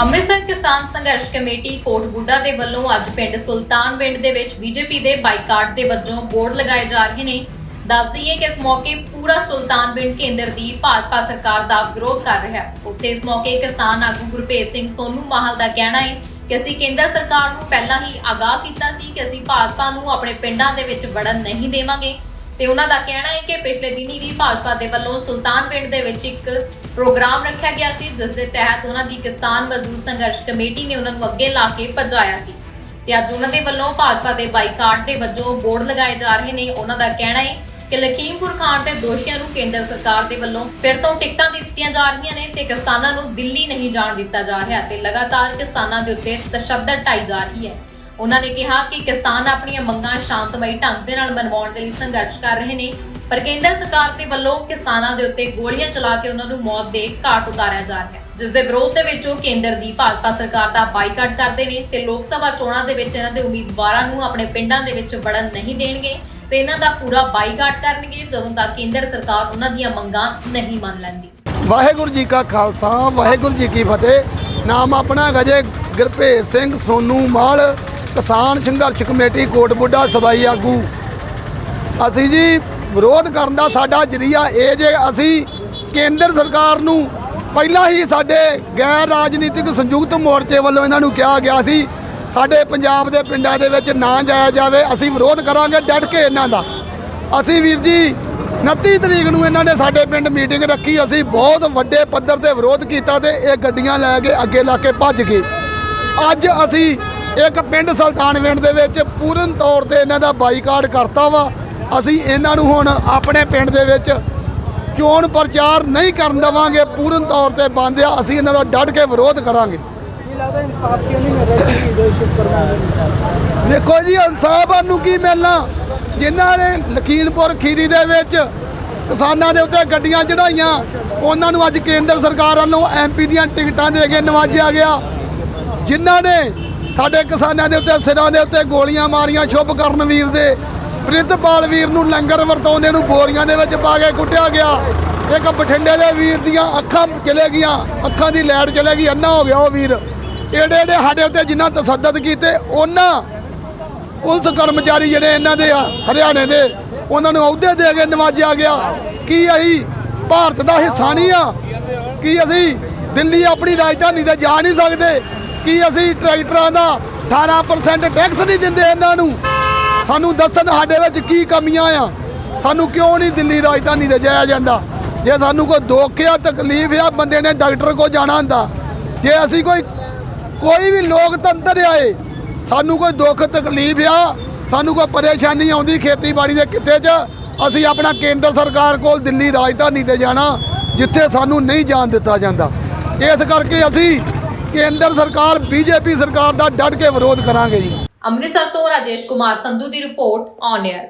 ਅੰਮ੍ਰਿਤਸਰ ਕਿਸਾਨ ਸੰਘਰਸ਼ ਕਮੇਟੀ ਕੋਟਬੁੱਡਾ ਦੇ ਵੱਲੋਂ ਅੱਜ ਪਿੰਡ ਸੁਲਤਾਨ ਪਿੰਡ ਦੇ ਵਿੱਚ ਬੀਜੇਪੀ ਦੇ ਬਾਈਕਾਟ ਦੇ ਵਜੋਂ ਬੋਰਡ ਲਗਾਏ ਜਾ ਰਹੇ ਨੇ। ਦੱਸ ਦਈਏ ਕਿ ਇਸ ਮੌਕੇ ਪੂਰਾ ਸੁਲਤਾਨ ਪਿੰਡ ਕੇਂਦਰ ਦੀ ਭਾਜਪਾ ਸਰਕਾਰ ਦਾ ਵਿਰੋਧ ਕਰ ਰਿਹਾ ਹੈ। ਉੱਥੇ ਇਸ ਮੌਕੇ ਕਿਸਾਨ ਆਗੂ ਗੁਰਪ੍ਰੀਤ ਸਿੰਘ ਸੋਨੂ ਮਾਹਲ ਦਾ ਕਹਿਣਾ ਹੈ ਕਿ ਅਸੀਂ ਕੇਂਦਰ ਸਰਕਾਰ ਨੂੰ ਪਹਿਲਾਂ ਹੀ ਆਗਾਹ ਕੀਤਾ ਸੀ ਕਿ ਅਸੀਂ ਭਾਜਪਾ ਨੂੰ ਆਪਣੇ ਪਿੰਡਾਂ ਦੇ ਵਿੱਚ ਵੜਨ ਨਹੀਂ ਦੇਵਾਂਗੇ। ਤੇ ਉਹਨਾਂ ਦਾ ਕਹਿਣਾ ਹੈ ਕਿ ਪਿਛਲੇ ਦਿਨੀ ਵੀ ਭਾਜਪਾ ਦੇ ਵੱਲੋਂ ਸੁਲਤਾਨਪਿੰਡ ਦੇ ਵਿੱਚ ਇੱਕ ਪ੍ਰੋਗਰਾਮ ਰੱਖਿਆ ਗਿਆ ਸੀ, ਜਿਸ ਦੇ ਤਹਿਤ ਉਹਨਾਂ ਦੀ ਕਿਸਾਨ ਮਜ਼ਦੂਰ ਸੰਘਰਸ਼ ਕਮੇਟੀ ਨੇ ਉਹਨਾਂ ਨੂੰ ਅੱਗੇ ਲਾ ਕੇ ਭਜਾਇਆ ਸੀ। ਤੇ ਅੱਜ ਉਹਨਾਂ ਦੇ ਵੱਲੋਂ ਭਾਜਪਾ ਦੇ ਬਾਈਕਾਟ ਦੇ ਵਜੋਂ ਬੋਰਡ ਲਗਾਏ ਜਾ ਰਹੇ ਨੇ। ਉਹਨਾਂ ਦਾ ਕਹਿਣਾ ਹੈ ਕਿ ਲਖੀਮਪੁਰ ਖਾਨ ਦੇ ਦੋਸ਼ੀਆਂ ਨੂੰ ਕੇਂਦਰ ਸਰਕਾਰ ਦੇ ਵੱਲੋਂ ਫਿਰ ਤੋਂ ਟਿਕਟਾਂ ਦਿੱਤੀਆਂ ਜਾ ਰਹੀਆਂ ਨੇ ਤੇ ਕਿਸਾਨਾਂ ਨੂੰ ਦਿੱਲੀ ਨਹੀਂ ਜਾਣ ਦਿੱਤਾ ਜਾ ਰਿਹਾ ਤੇ ਲਗਾਤਾਰ ਕਿਸਾਨਾਂ ਦੇ ਉੱਤੇ ਤਸ਼ੱਦਦ ਢਾਈ ਜਾ ਰਹੀ ਹੈ। ਉਹਨਾਂ ਨੇ ਕਿਹਾ ਕਿ ਕਿਸਾਨ ਆਪਣੀਆਂ ਮੰਗਾਂ ਸ਼ਾਂਤਮਈ ਢੰਗ ਦੇ ਨਾਲ ਮਨਵਾਉਣ ਦੇ ਲਈ ਸੰਘਰਸ਼ ਕਰ ਰਹੇ ਨੇ, ਪਰ ਕੇਂਦਰ ਸਰਕਾਰ ਦੇ ਵੱਲੋਂ ਕਿਸਾਨਾਂ ਦੇ ਉੱਤੇ ਗੋਲੀਆਂ ਚਲਾ ਕੇ ਉਹਨਾਂ ਨੂੰ ਮੌਤ ਦੇ ਘਾਟ ਉਤਾਰਿਆ ਜਾ ਰਿਹਾ ਹੈ। ਜਿਸ ਦੇ ਵਿਰੋਧ ਦੇ ਵਿੱਚ ਉਹ ਕੇਂਦਰ ਦੀ ਭਾਜਪਾ ਸਰਕਾਰ ਦਾ ਬਾਈਕਾਟ ਕਰਦੇ ਨੇ ਤੇ ਲੋਕ ਸਭਾ ਚੋਣਾਂ ਦੇ ਵਿੱਚ ਇਹਨਾਂ ਦੇ ਉਮੀਦਵਾਰਾਂ ਨੂੰ ਆਪਣੇ ਪਿੰਡਾਂ ਦੇ ਵਿੱਚ ਵੜਨ ਨਹੀਂ ਦੇਣਗੇ ਤੇ ਇਹਨਾਂ ਦਾ ਪੂਰਾ ਬਾਈਕਾਟ ਕਰਨਗੇ ਜਦੋਂ ਤੱਕ ਕੇਂਦਰ ਸਰਕਾਰ ਉਹਨਾਂ ਦੀਆਂ ਮੰਗਾਂ ਨਹੀਂ ਮੰਨ ਲੈਂਦੀ। ਵਾਹਿਗੁਰੂ ਜੀ ਕਾ ਖਾਲਸਾ, ਵਾਹਿਗੁਰੂ ਜੀ ਕੀ ਫਤਿਹ। ਨਾਮ ਆਪਣਾ ਹੈਗਾ ਜੇ ਸਿੰਘ ਸੋਨੂ ਮਾਲ। ਕਿਸਾਨ ਸੰਘਰਸ਼ ਕਮੇਟੀ ਕੋਟਬੁੱਢਾ ਸਬਾਈ ਆਗੂ। ਅਸੀਂ ਜੀ ਵਿਰੋਧ ਕਰਨ ਦਾ ਸਾਡਾ ਜਰੀਆ ਇਹ ਜੇ ਅਸੀਂ ਕੇਂਦਰ ਸਰਕਾਰ ਨੂੰ ਪਹਿਲਾਂ ਹੀ ਸਾਡੇ ਗੈਰ ਰਾਜਨੀਤਿਕ ਸੰਯੁਕਤ ਮੋਰਚੇ ਵੱਲੋਂ ਇਹਨਾਂ ਨੂੰ ਕਿਹਾ ਗਿਆ ਸੀ, ਸਾਡੇ ਪੰਜਾਬ ਦੇ ਪਿੰਡਾਂ ਦੇ ਵਿੱਚ ਨਾ ਜਾਇਆ ਜਾਵੇ, ਅਸੀਂ ਵਿਰੋਧ ਕਰਾਂਗੇ ਡਟ ਕੇ ਇਹਨਾਂ ਦਾ। ਅਸੀਂ ਵੀਰ ਜੀ 29 ਤਰੀਕ ਨੂੰ ਇਹਨਾਂ ਨੇ ਸਾਡੇ ਪਿੰਡ ਮੀਟਿੰਗ ਰੱਖੀ, ਅਸੀਂ ਬਹੁਤ ਵੱਡੇ ਪੱਧਰ ਤੇ ਵਿਰੋਧ ਕੀਤਾ ਤੇ ਇਹ ਗੱਡੀਆਂ ਲੈ ਕੇ ਅੱਗੇ ਲਾ ਕੇ ਭੱਜ ਗਏ। ਅੱਜ ਅਸੀਂ ਇੱਕ ਪਿੰਡ ਸੁਲਤਾਨਵਿੰਡ ਦੇ ਵਿੱਚ ਪੂਰਨ ਤੌਰ ਤੇ ਇਹਨਾਂ ਦਾ ਬਾਈਕਾਟ ਕਰਤਾ ਵਾ। ਅਸੀਂ ਇਹਨਾਂ ਨੂੰ ਹੁਣ ਆਪਣੇ ਪਿੰਡ ਦੇ ਵਿੱਚ ਚੋਣ ਪ੍ਰਚਾਰ ਨਹੀਂ ਕਰਨ ਦੇਵਾਂਗੇ। ਪੂਰਨ ਤੌਰ ਤੇ ਬੰਦ ਆ। ਅਸੀਂ ਇਹਨਾਂ ਦਾ ਡਟ ਕੇ ਵਿਰੋਧ ਕਰਾਂਗੇ। ਕੀ ਲੱਗਦਾ ਇਨਸਾਫ ਕਿਉਂ ਨਹੀਂ ਮਿਲ ਰਿਹਾ ਜੀ? ਜੋ ਸ਼ੁਕਰਮਾ ਦੇਖੋ ਜੀ ਇਨਸਾਫ ਨੂੰ ਕੀ ਮਿਲਣਾ? ਜਿਨ੍ਹਾਂ ਨੇ ਲਖੀਮਪੁਰ ਖੀਰੀ ਦੇ ਵਿੱਚ ਕਿਸਾਨਾਂ ਦੇ ਉੱਤੇ ਗੱਡੀਆਂ ਚੜਾਈਆਂ ਉਹਨਾਂ ਨੂੰ ਅੱਜ ਕੇਂਦਰ ਸਰਕਾਰ ਵੱਲੋਂ ਐਮਪੀ ਦੀਆਂ ਟਿਕਟਾਂ ਦੇ ਕੇ ਨਵਾਜਿਆ ਗਿਆ। ਜਿਨ੍ਹਾਂ ਨੇ ਸਾਡੇ ਕਿਸਾਨਾਂ ਦੇ ਉੱਤੇ, ਸਿਰਾਂ ਦੇ ਉੱਤੇ ਗੋਲੀਆਂ ਮਾਰੀਆਂ ਸ਼ੁਭ ਕਰਨ ਵੀਰ ਦੇ। ਪ੍ਰਿਤਪਾਲ ਵੀਰ ਨੂੰ ਲੰਗਰ ਵਰਤਾਉਂਦੇ ਨੂੰ ਬੋਰੀਆਂ ਦੇ ਵਿੱਚ ਪਾ ਕੇ ਕੁੱਟਿਆ ਗਿਆ। ਇੱਕ ਬਠਿੰਡੇ ਦੇ ਵੀਰ ਦੀਆਂ ਅੱਖਾਂ ਚਲੇ ਗਈਆਂ, ਅੱਖਾਂ ਦੀ ਲੈੜ ਚਲੇ ਗਈ ਅੰਨਾ ਹੋ ਗਿਆ ਉਹ ਵੀਰ। ਏਡੇ ਏਡੇ ਸਾਡੇ ਉੱਤੇ ਜਿੰਨਾ ਤਸੱਦਦ ਕੀਤੇ, ਉਹਨਾਂ ਪੁਲਿਸ ਕਰਮਚਾਰੀ ਜਿਹੜੇ ਇਹਨਾਂ ਦੇ ਆ, ਹਰਿਆਣੇ ਦੇ, ਉਹਨਾਂ ਨੂੰ ਅਹੁਦੇ ਦੇ ਕੇ ਨਵਾਜਿਆ ਗਿਆ। ਕੀ ਅਸੀਂ ਭਾਰਤ ਦਾ ਹਿੱਸਾ ਨਹੀਂ ਆ? ਕੀ ਅਸੀਂ ਦਿੱਲੀ ਆਪਣੀ ਰਾਜਧਾਨੀ ਤੇ ਜਾ ਨਹੀਂ ਸਕਦੇ? ਕੀ ਅਸੀਂ ਟਰੈਕਟਰਾਂ ਦਾ 18% ਟੈਕਸ ਨਹੀਂ ਦਿੰਦੇ ਇਹਨਾਂ ਨੂੰ? ਸਾਨੂੰ ਦੱਸਣ ਸਾਡੇ ਵਿੱਚ ਕੀ ਕਮੀਆਂ ਆ? ਸਾਨੂੰ ਕਿਉਂ ਨਹੀਂ ਦਿੱਲੀ ਰਾਜਧਾਨੀ ਤੇ ਜਾਇਆ ਜਾਂਦਾ? ਜੇ ਸਾਨੂੰ ਕੋਈ ਦੁੱਖ ਆ, ਤਕਲੀਫ ਆ, ਬੰਦੇ ਨੇ ਡਾਕਟਰ ਕੋਲ ਜਾਣਾ ਹੁੰਦਾ, ਜੇ ਅਸੀਂ ਕੋਈ ਕੋਈ ਵੀ ਲੋਕਤੰਤਰ ਆਏ, ਸਾਨੂੰ ਕੋਈ ਦੁੱਖ, ਤਕਲੀਫ ਆ, ਸਾਨੂੰ ਕੋਈ ਪਰੇਸ਼ਾਨੀ ਆਉਂਦੀ ਖੇਤੀਬਾੜੀ ਦੇ ਕਿੱਤੇ 'ਚ, ਅਸੀਂ ਆਪਣਾ ਕੇਂਦਰ ਸਰਕਾਰ ਕੋਲ ਦਿੱਲੀ ਰਾਜਧਾਨੀ ਤੇ ਜਾਣਾ, ਜਿੱਥੇ ਸਾਨੂੰ ਨਹੀਂ ਜਾਣ ਦਿੱਤਾ ਜਾਂਦਾ। ਇਸ ਕਰਕੇ ਅਸੀਂ ਕੇਂਦਰ ਸਰਕਾਰ, ਬੀਜੇਪੀ ਸਰਕਾਰ ਦਾ ਡਟ ਕੇ ਵਿਰੋਧ ਕਰਾਂਗੇ ਜੀ। ਅੰਮ੍ਰਿਤਸਰ ਤੋਂ ਰਾਜੇਸ਼ ਕੁਮਾਰ ਸੰਧੂ ਦੀ ਰਿਪੋਰਟ ਔਨ 에ਅਰ